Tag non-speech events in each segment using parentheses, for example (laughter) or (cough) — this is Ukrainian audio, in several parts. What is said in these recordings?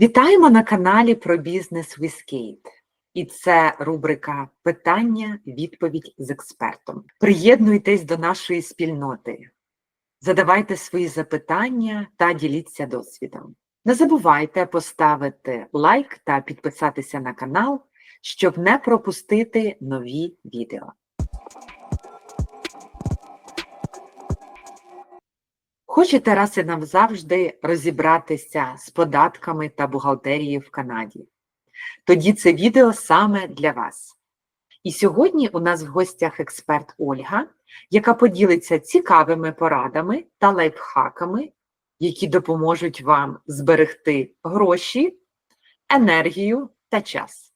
Вітаємо на каналі про бізнес Віскейт. І це рубрика Питання, відповідь з експертом. Приєднуйтесь до нашої спільноти, задавайте свої запитання та діліться досвідом. Не забувайте поставити лайк та підписатися на канал, щоб не пропустити нові відео. Хочете раз і навзавжди розібратися з податками та бухгалтерією в Канаді? Тоді це відео саме для вас. І сьогодні у нас в гостях експерт Ольга, яка поділиться цікавими порадами та лайфхаками, які допоможуть вам зберегти гроші, енергію та час.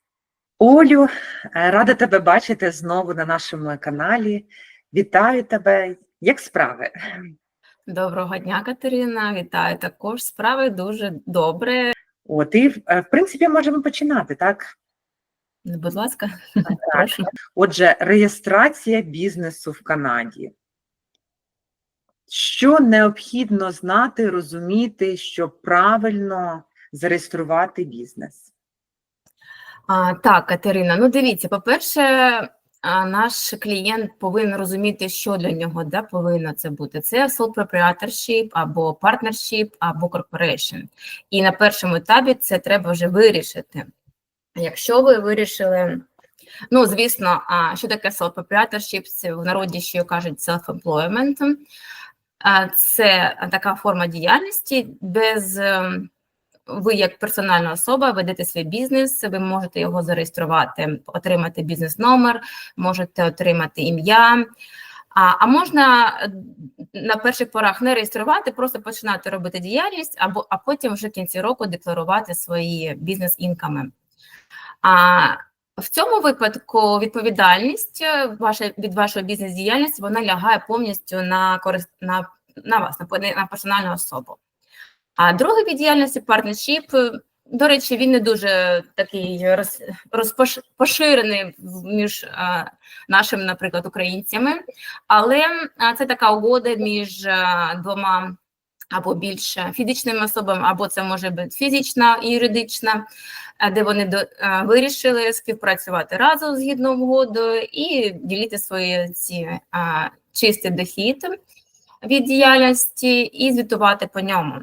Олю, рада тебе бачити знову на нашому каналі. Вітаю тебе! Як справи? Доброго дня, Катерина. Вітаю також. Справи дуже добре. От і е, в принципі можемо починати, так? Будь ласка, Так. прошу. Отже, реєстрація бізнесу в Канаді. Що необхідно знати, розуміти, щоб правильно зареєструвати бізнес? А, так, Катерина. Ну, дивіться, по-перше, наш клієнт повинен розуміти, що для нього да, повинно це бути. Це sole proprietorship або partnership, або corporation. І на першому етапі це треба вже вирішити. Якщо ви вирішили, ну, звісно, а що таке sole proprietorship? В народі, що кажуть self-employment. Це така форма діяльності без. Ви як персональна особа ведете свій бізнес, ви можете його зареєструвати, отримати бізнес-номер, можете отримати ім'я. А, а можна е, на перших порах не реєструвати, просто починати робити діяльність, або а потім вже в кінці року декларувати свої бізнес-інками. А в цьому випадку відповідальність е, ваша від вашої бізнес-діяльності вона лягає повністю на корист на, на вас, на, на персональну особу. А другий вид діяльності партнершіп, е, до речі, він не дуже такий роз, розпош, поширений в- між нашими, наприклад, українцями, але це така угода між двома або більше фізичними особами, або це може бути фізична і юридична, де вони вирішили співпрацювати разом згідно угодою і ділити свої ці а, чистий дохід від діяльності і звітувати по ньому.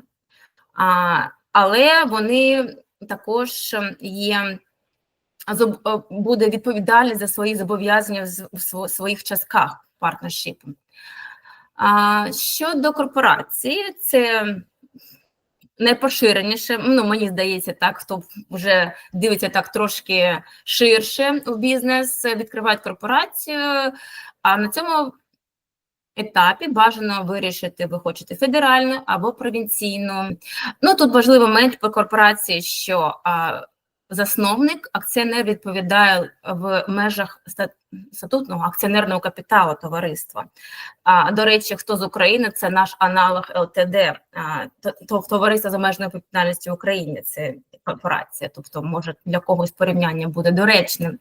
Але вони також ем, є е, буде відповідальність за свої зобов'язання в в своїх частках партнершипу. А, щодо корпорації, це найпоширеніше, ну мені здається, так, хто вже дивиться так трошки ширше у бізнес, відкривають корпорацію. А на цьому етапі бажано вирішити, ви хочете федеральну або провінційну. Ну тут важливий момент по корпорації, що а, засновник акціонер відповідає в межах статутного акціонерного капіталу товариства. А, до речі, хто з України, це наш аналог ЛТД, а, то- то- товариство з обмеженою відповідальністю України. Це корпорація, тобто може для когось порівняння буде доречним.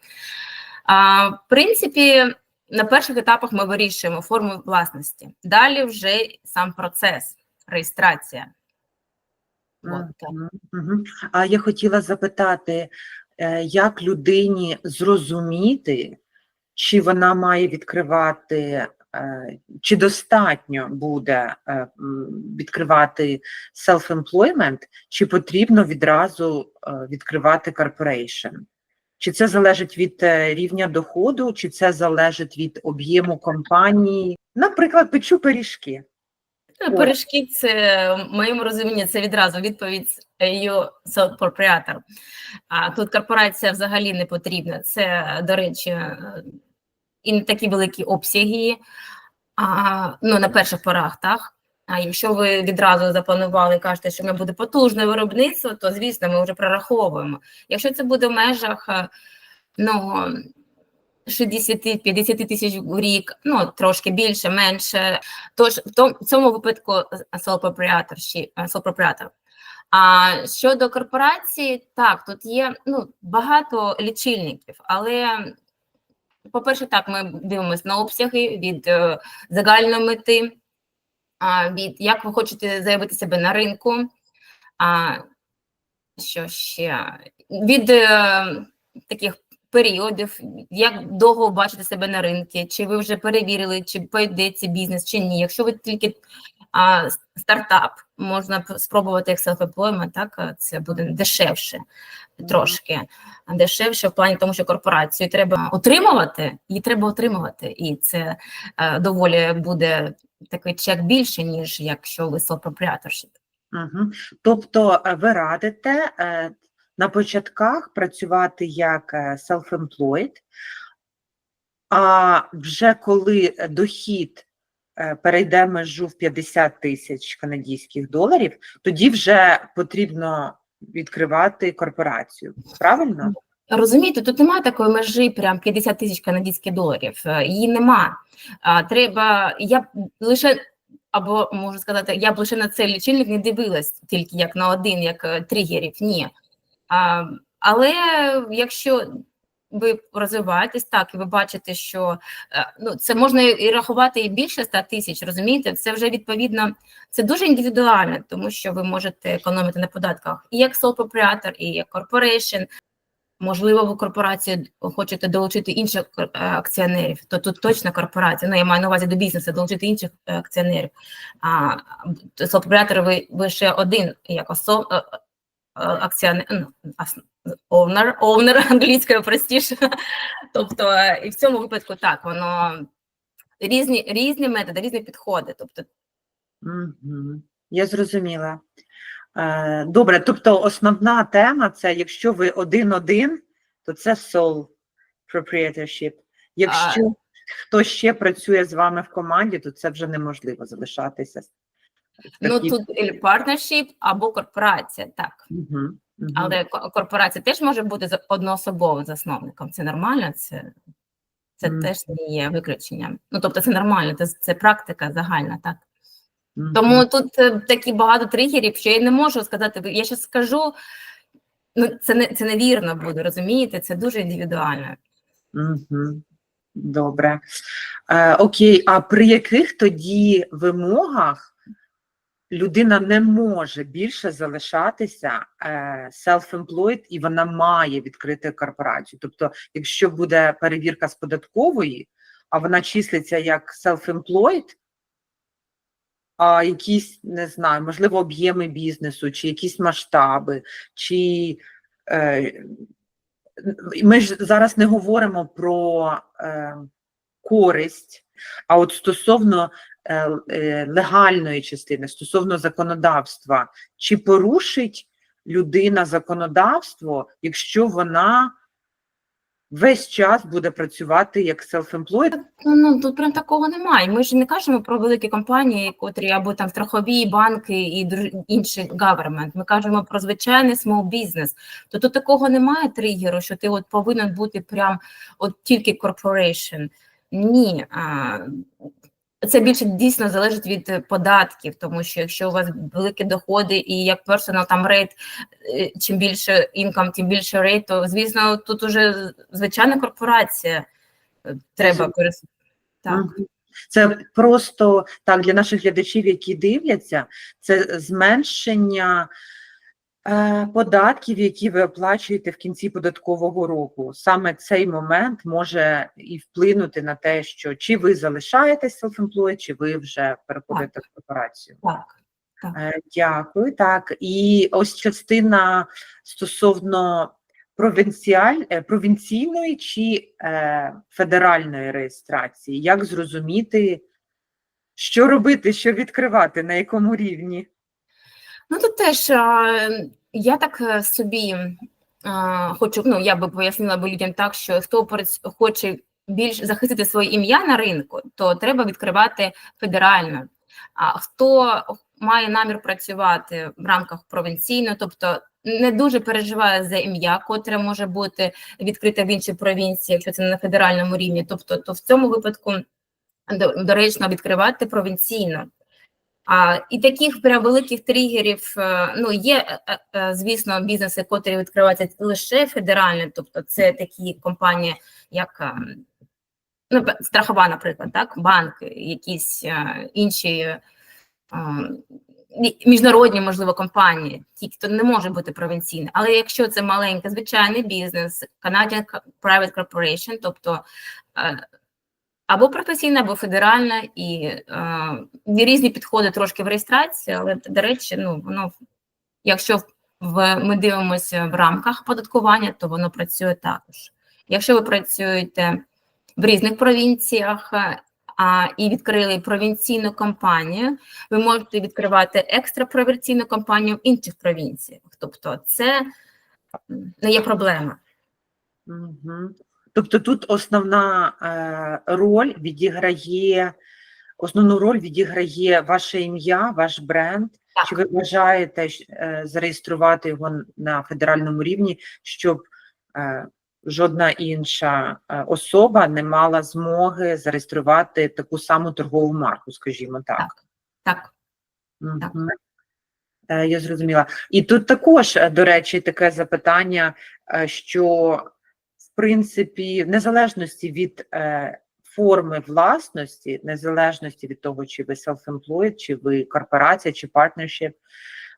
А, в принципі, на перших етапах ми вирішуємо форму власності. Далі вже сам процес, реєстрація. От, мгм. А я хотіла запитати, е, як людині зрозуміти, чи вона має відкривати, е, чи достатньо буде е, відкривати self-employment, чи потрібно відразу відкривати corporation? Чи це залежить від е, рівня доходу, чи це залежить від об'єму компанії? Наприклад, печу пиріжки. Пиріжки це в моєму розумінні це відразу відповідь you self-proprietor. А тут корпорація взагалі не потрібна. Це, до речі, е, і не такі великі обсяги. А, ну, на перших порах, так? А якщо ви відразу запланували кажете, що ми буде потужне виробництво, то звісно, ми вже прораховуємо. Якщо це буде в межах е, ну, 60-50 тисяч в рік, ну трошки більше, менше. Тож в тому в цьому випадку proprietorship, е, proprietor. А щодо корпорації, так, тут є ну, багато лічильників, але, по-перше, так, ми дивимося на обсяги від е, загальної мети, від як ви хочете заявити себе на ринку, а, що ще? Від е, таких періодів, як довго ви бачите себе на ринку, чи ви вже перевірили, чи пойдеться бізнес, чи ні. Якщо ви тільки а, стартап, можна спробувати як self-employment, так це буде дешевше трошки. Дешевше в плані тому, що корпорацію треба отримувати, її треба отримувати, і це е, доволі буде такий чек більше, ніж якщо ви sole-proprietorship. Угу. Тобто е, ви радите е, на початках працювати як е, self-employed, а вже коли дохід перейде межу в 50 тисяч канадських доларів, тоді вже потрібно відкривати корпорацію. Правильно? Розумієте, тут немає такої межі, прям 50 тисяч канадських доларів. Е, Її нема. Треба, я б лише, або можу сказати, я б лише на цей лічильник не дивилась тільки як на один, як е, тригерів. Ні. Але якщо ви розвиваєтесь так, і ви бачите, що е, ну, це можна і рахувати і більше 100 тисяч, розумієте, це вже відповідно, це дуже індивідуально, тому що ви можете економити на податках і як sole proprietor, і як corporation, Можливо, ви корпорацію хочете долучити інших е, акціонерів, то тут точно корпорація. Ну, я маю на увазі до бізнесу, долучити інших е, акціонерів. А сопровятор ви, ви ще один як осо, е, акціонер, ну, owner (laughs) англійською простіше. Тобто, і в цьому випадку так, воно різні, різні методи, різні підходи. Тобто. Я зрозуміла. Е, Добре, тобто основна тема це якщо ви один-один, то це sole proprietorship. Якщо хтось ще працює з вами в команді, то це вже неможливо залишатися. ну тут partnership або корпорація, так. Мгм, мгм. Але корпорація теж може бути одноособовим засновником. Це нормально, це, це Мгм. теж не є виключенням. Ну тобто, це нормально, це, це практика загальна, так. Тому тут е, такі багато тригерів, що я не можу сказати. Я ще скажу, ну це не це невірно буде, розумієте? Це дуже індивідуально. Добре. Е, окей, а при яких тоді вимогах людина не може більше залишатися е, self-employed і вона має відкрити корпорацію? Тобто, якщо буде перевірка з податкової, а вона числиться як self-employed, а якісь, не знаю, можливо, об'єми бізнесу, чи якісь масштаби, чи е, ми ж зараз не говоримо про е, користь, а от стосовно е, е, легальної частини, стосовно законодавства, чи порушить людина законодавство, якщо вона весь час буде працювати як self-employed? Ну, ну тут прям такого немає. Ми ж не кажемо про великі компанії, котрі або там страхові банки і інший government. Ми кажемо про звичайний small business. То тут такого немає тригеру, що ти от повинен бути прям от тільки corporation. Ні. А, це більше дійсно залежить від е, податків, тому що якщо у вас великі доходи і як personal там рейт, е, чим більше інкам, тим більше рейт, то звісно, тут уже звичайна корпорація е, треба перес... Так. Це просто так для наших глядачів, які дивляться, це зменшення податків, які ви оплачуєте в кінці податкового року. Саме цей момент може і вплинути на те, що чи ви залишаєтесь self-employed, чи ви вже переходите в корпорацію. Так. Е, Дякую. Так, і ось частина стосовно провінціаль... е, провінційної чи е, федеральної реєстрації. Як зрозуміти, що робити, що відкривати, на якому рівні? Ну тут теж я так е, собі хочу, ну я би пояснила би людям так, що хто хоче більш захистити своє ім'я на ринку, то треба відкривати федерально. А хто має намір працювати в рамках провінційного, тобто не дуже переживає за ім'я, котре може бути відкрите в іншій провінції, якщо це не на федеральному рівні, тобто то в цьому випадку доречно відкривати провінційно. А, і таких прям великих тригерів, е, ну є, е, е, звісно, бізнеси, котрі відкриваються лише федерально, тобто це такі компанії, як ну, страхова, наприклад, так, банк, якісь інші міжнародні, можливо, компанії, ті, хто не може бути провінційний. Але якщо це маленький звичайний бізнес, Canadian Private Corporation, тобто або професійна, або федеральна, і е, різні підходи трошки в реєстрації, але, до речі, ну, воно, якщо в, ми дивимося в рамках оподаткування, то воно працює також. Якщо ви працюєте в різних провінціях е, а, і відкрили провінційну компанію, ви можете відкривати екстрапровінційну компанію в інших провінціях. Тобто, це не є проблема. Угу. Тобто тут основна е, роль відіграє, основну роль відіграє ваше ім'я, ваш бренд. Так. Чи ви бажаєте е, зареєструвати його на федеральному рівні, щоб е, жодна інша особа не мала змоги зареєструвати таку саму торгову марку, скажімо так? Так. Так. Так. Мгм. Е, Я зрозуміла. І тут також, до речі, таке запитання, що принципі, в незалежності від е, форми власності, незалежності від того, чи ви self-employed, чи ви корпорація, чи partnership,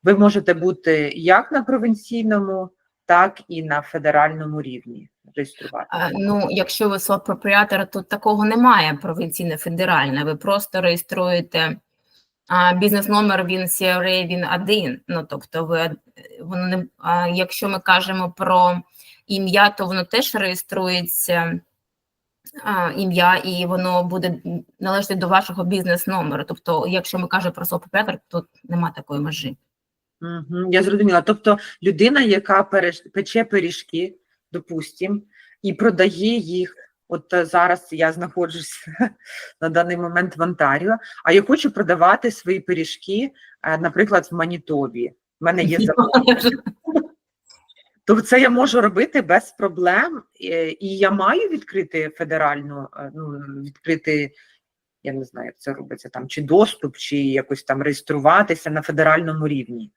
ви можете бути як на провінційному, так і на федеральному рівні реєструвати. А, Ну, якщо ви сопропріатор, то такого немає провінційне федеральне. Ви просто реєструєте а, бізнес-номер, він CRA, він один. Ну, тобто, ви е, воно не а, якщо ми кажемо про ім'я, то воно теж реєструється а, ім'я, і воно буде належати до вашого бізнес-номеру. Тобто, якщо ми кажемо про сопропріатор, то немає такої межі. Я зрозуміла. Тобто людина, яка переш- пече пиріжки, допустимо, і продає їх. От е, зараз я знаходжусь (laughs) на даний момент в Онтаріо, а я хочу продавати свої пиріжки, е, наприклад, в Манітобі. У мене є (laughs) замовлення. То це я можу робити без проблем, і я маю відкрити федеральну, е, ну відкрити, я не знаю, як це робиться там, чи доступ, чи якось там реєструватися на федеральному рівні.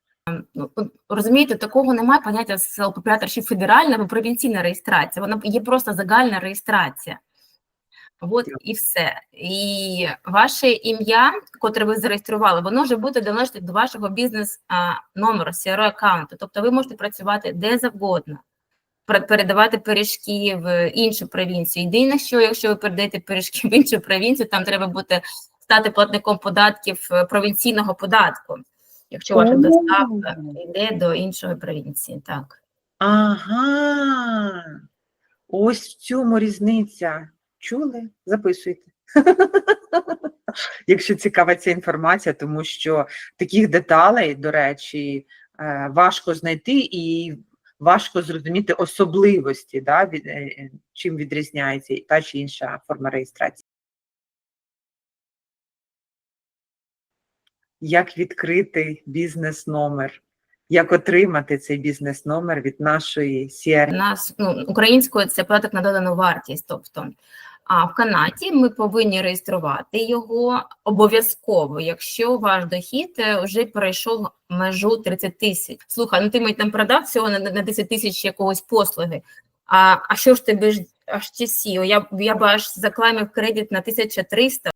Ну, Розумієте, такого немає поняття селф-пропріаторші федеральна або провінційна реєстрація. Вона є просто загальна реєстрація. От і все. І ваше ім'я, котре ви зареєстрували, воно вже буде належати до вашого бізнес-номеру, CRO аккаунту. Тобто ви можете працювати де завгодно, передавати пиріжки в іншу провінцію. Єдине, що якщо ви передаєте пиріжки в іншу провінцію, там треба бути стати платником податків е, провінційного податку, якщо ваша доставка йде до іншої провінції. Так. Ага, ось в цьому різниця. Чули? Записуйте. Якщо цікава ця інформація, тому що таких деталей, до речі, е, важко знайти і важко зрозуміти особливості, да, від, е, е, чим відрізняється та чи інша форма реєстрації. Як відкрити бізнес-номер? Як отримати цей бізнес-номер від нашої CRM? У нас ну, українською це податок на додану вартість. Тобто, а в Канаді ми повинні реєструвати його обов'язково, якщо ваш дохід е, вже перейшов межу 30 тисяч. Слухай, ну ти мені там продав всього на, на 10 тисяч якогось послуги. А, а що ж тебе ж аж часів? Я, я б аж заклаймив кредит на 1300,